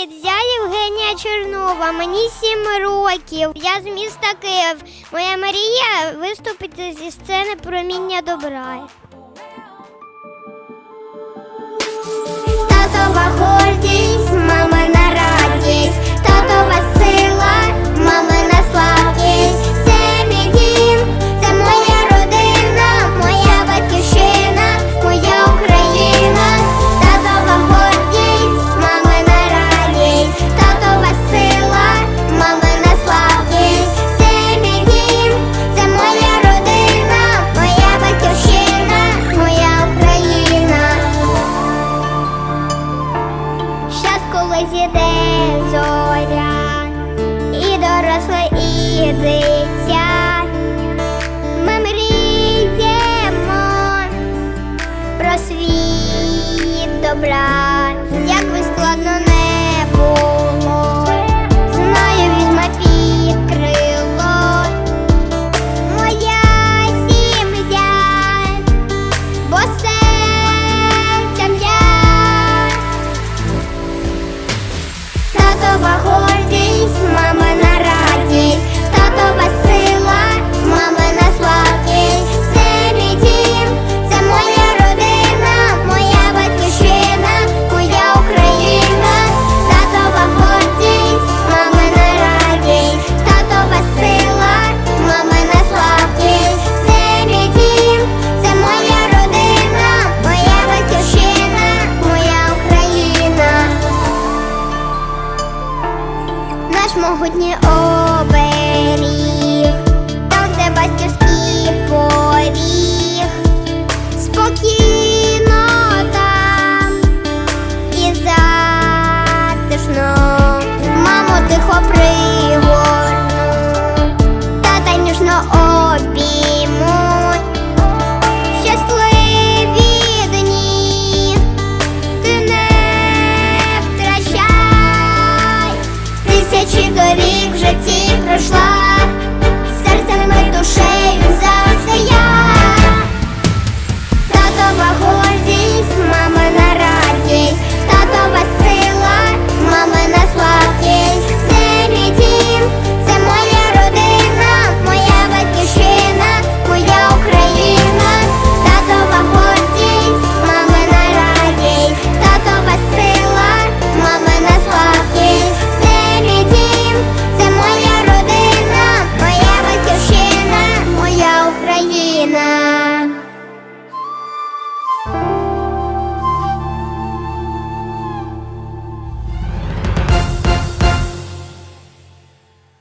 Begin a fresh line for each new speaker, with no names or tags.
Привіт, я Євгенія Чернова, мені 7 років. Я з міста Київ. Моя Марія виступить зі сцени проміння добра. Татова Щас, зійде зоря, і доросле, і дитя, ми мріємо про світ добра, як майбутнє оберіг, там, де батьківський поріг, спокійно там і затишно, мамо, тихо пригорну, та ніжно обіймуть щасливі дні ти не втрачай. Тисячі рік в житті пройшла. Україна.